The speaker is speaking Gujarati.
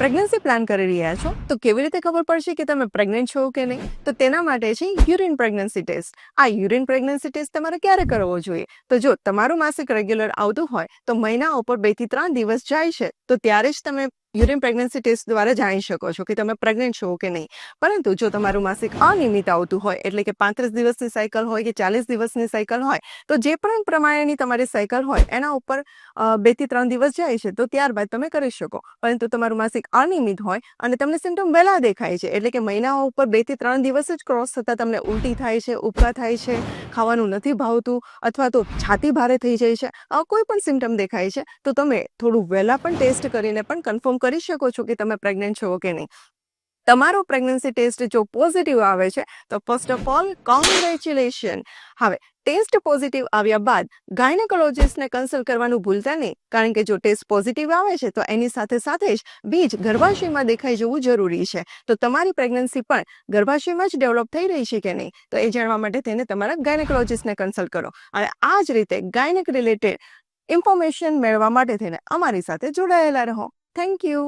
પ્રેગ્નન્સી પ્લાન કરી રહ્યા છો? તો કેવી રીતે ખબર પડશે કે તમે પ્રેગ્નન્ટ છો કે નહીં? તો તેના માટે છે યુરિન પ્રેગ્નન્સી ટેસ્ટ. આ યુરિન પ્રેગ્નન્સી ટેસ્ટ તમારે ક્યારે કરવો જોઈએ? તો જો તમારું માસિક રેગ્યુલર આવતું હોય, તો મહિના ઉપર બેથી ત્રણ દિવસ જાય છે. તો ત્યારે જ તમે યુરિન પ્રેગ્નન્સી ટેસ્ટ દ્વારા જાણી શકો છો કે તમે પ્રેગ્નન્ટ છો કે નહીં. પરંતુ જો તમારું માસિક અનિયમિત આવતું હોય, એટલે કે પાંત્રીસ દિવસની સાયકલ હોય કે ચાલીસ દિવસની સાયકલ હોય, તો જે પણ પ્રમાણેની તમારી સાયકલ હોય, એના ઉપર બેથી ત્રણ દિવસ જાય છે, તો ત્યારબાદ તમે કરી શકો. પરંતુ તમારું માસિક અનિયમિત હોય અને તમને સિમ્ટમ વહેલા દેખાય છે, એટલે કે મહિનાઓ ઉપર બેથી ત્રણ દિવસ જ ક્રોસ થતાં તમને ઉલટી થાય છે ઉપકા થાય છે ખાવાનું નથી ભાવતું અથવા તો છાતી ભારે થઈ જાય છે આવા કોઈ પણ સિમ્ટમ દેખાય છે, તો તમે થોડું વહેલા પણ ટેસ્ટ કરીને પણ કન્ફર્મ કરી શકો છો કે તમે પ્રેગ્નન્ટ છો કે નહીં. તમારો પ્રેગ્નન્સી ટેસ્ટ જો પોઝિટિવ આવે છે, તો ફર્સ્ટ ઓફ ઓલ કોંગ્રેચ્યુલેશન હવે ટેસ્ટ પોઝિટિવ આવ્યા બાદ ગાયનેકોલોજીસ્ટને કન્સલ્ટ કરવાનું ભૂલતા નહીં, કારણ કે જો ટેસ્ટ પોઝિટિવ આવે છે, તો એની સાથે સાથે જ બીજ ગર્ભાશયમાં દેખાઈ જવું જરૂરી છે. તો તમારી પ્રેગ્નન્સી પણ ગર્ભાશયમાં જ ડેવલપ થઈ રહી છે કે નહીં? તો એ જાણવા માટે તેને તમારા ગાયનેકોલોજીસ્ટને કન્સલ્ટ કરો. અને આ જ રીતે ગાયનેક રિલેટેડ ઇન્ફોર્મેશન મેળવવા માટે થઈને અમારી સાથે જોડાયેલા રહો. Thank you